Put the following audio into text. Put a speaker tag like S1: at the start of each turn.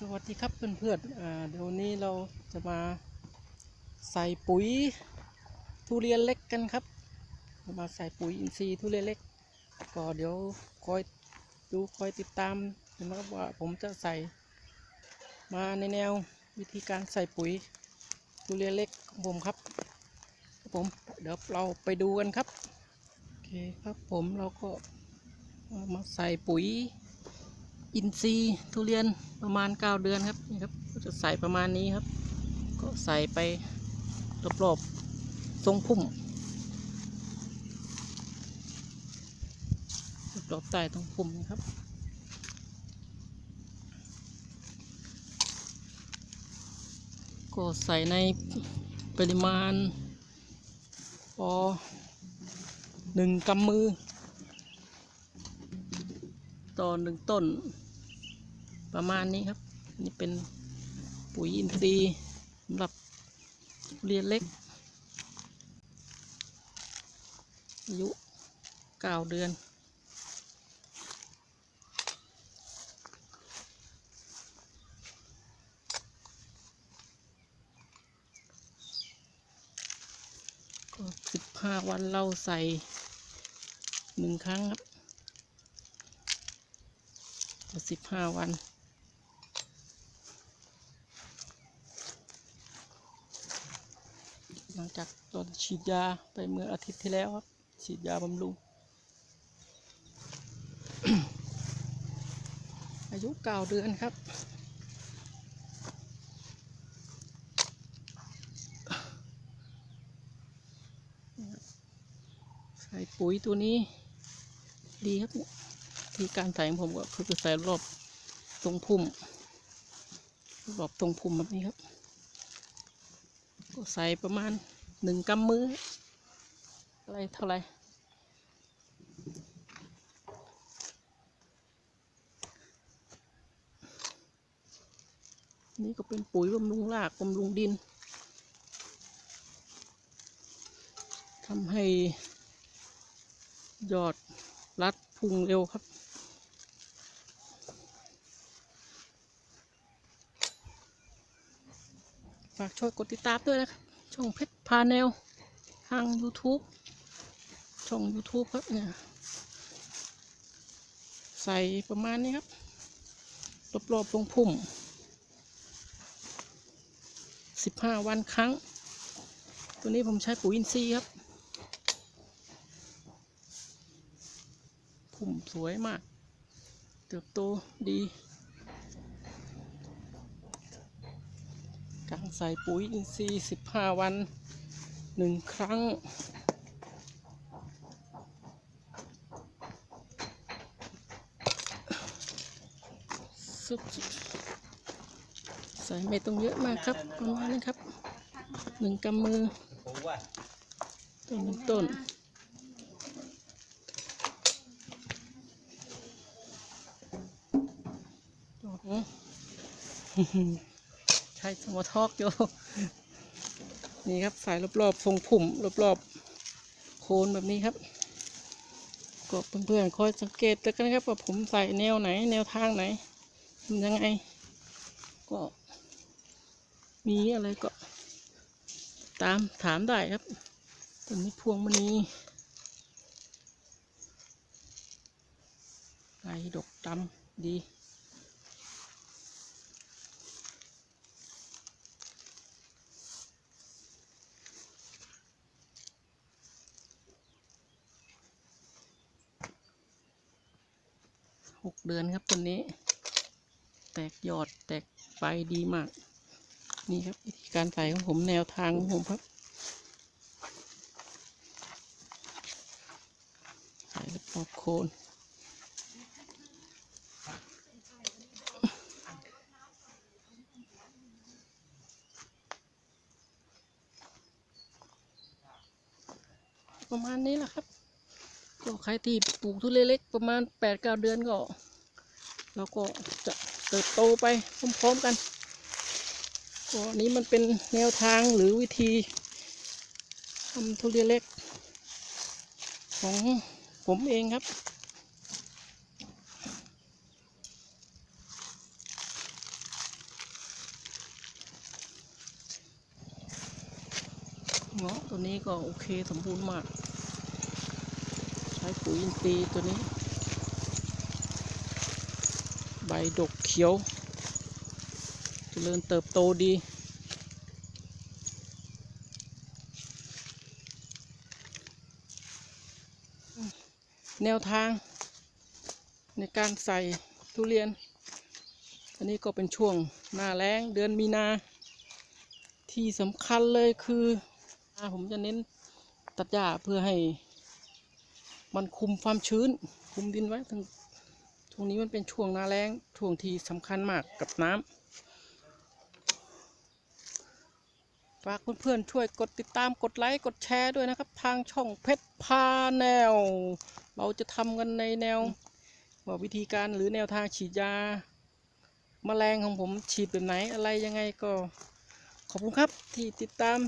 S1: สวัสดีครับเพื่อนๆอ่าเดี๋ยวนี้เราจะมาใส่ปุ๋ยทุเรียนเล็กกันครับมาใส่ปุ๋ยอินทรีย์ทุเรียนเล็ก ก็เดี๋ยวคอยดูคอยติดตามนะครับว่าผมจะใส่มาในแนววิธีการใส่ปุ๋ยทุเรียนเล็กของผมครับผมเดี๋ยวเราไปดูกันครับโอเคครับผมเราก็มาใส่ปุ๋ย อินทรีย์ทุเรียนประมาณ 9 เดือนครับนี่ครับก็จะใส่ประมาณนี้ครับ ก็ใส่ไปรอบๆทรงพุ่มรอบๆใต้ตรงพุ่มนะครับก็ใส่ในปริมาณพอหนึ่งกำมือ ต่อหนึ่งต้น ประมาณนี้ครับ นี่เป็นปุ๋ยอินทรีย์สำหรับเรียนเล็ก อายุเก้าเดือน ก็สิบห้าวันเราใส่หนึ่งครั้งครับสิบห้าวัน หลังจากตอนฉีดยาไปเมื่ออาทิตย์ที่แล้วครับฉีดยาบำรุง อายุเก้าเดือนครับ ใส่ปุ๋ยตัวนี้ ดีครับที่การใส่ของผมก็คือใส่รอบตรงพุ่ม รอบตรงพุ่มแบบนี้ครับ ก็ใส่ประมาณหนึ่งกำมือ อะไรเท่าไรนี่ก็เป็นปุ๋ยบำรุงรากบำรุงดินทำให้ยอดรัดพุงเร็วครับ ฝากช่วยกดติดตามด้วยนะครับ ช่องเพชรพาแนว ทาง YouTube ช่อง YouTube ครับเนี่ยใส่ประมาณนี้ครับรอบๆตรงพุ่ม 15 วันครั้ง ตัวนี้ผมใช้ปุ๋ยอินทรีย์ครับ พุ่มสวยมาก เติบโตดี การใส่ปุ๋ยอินทรีย์ 15 วันหนึ่งครั้งสุดใส่ไม่ต้องเยอะมากครับประมาณนี้ครับหนึ่งกำมือ ต้นหนึ่งต้นอ้โหใช้สมอทอกอยู่ นี่ครับสายรอบๆทรงผุ่มรอบๆโคนแบบนี้ครับก็เพื่อนๆคอยสังเกตกันครับว่าผมใส่แนวไหน แนวทางไหนทำยังไง ก็มีอะไรก็ ตามถามได้ครับตอนนี้พวงมณีใบดกดำดี หกเดือนครับต้นนี้ แตกยอดแตกใบดีมาก นี่ครับวิธีการใส่ของผมแนวทางของผมครับ ใส่รอบๆโคนประมาณนี้แหละครับ ก็ใครที่ปลูกทุเรียนเล็กประมาณ8ปดเเดือนก็เราก็จะเติบโตไปพร้อมๆกันก็นี้มันเป็นแนวทางหรือวิธีทำทุเรียนเล็ก ของผมเองครับเงาะตัวนี้ก็โอเคสมบูรณ์มาก ช้ปุ๋ยอินทรีย์ตัวนี้ ใบดกเขียวเจริญเติบโตดี แนวทางในการใส่ทุเรียน อันนี้ก็เป็นช่วงหน้าแล้งเดือนมีนา ที่สำคัญเลยคือ ผมจะเน้นตัดหญ้าเพื่อให้ มันคุมความชื้น คุมดินไว้ทั้งช่วงนี้มันเป็นช่วงหน้าแล้งช่วงที่สำคัญมากกับน้ำฝากเพื่อนๆช่วยกดติดตามกดไลค์กดแชร์ด้วยนะครับ ทางช่องเพชรพาแนว เราจะทำกันในแนวว่าวิธีการหรือแนวทางฉีดยาแมลงของผมฉีดแบบไหนอะไรยังไงก็ ขอบคุณครับที่ติดตาม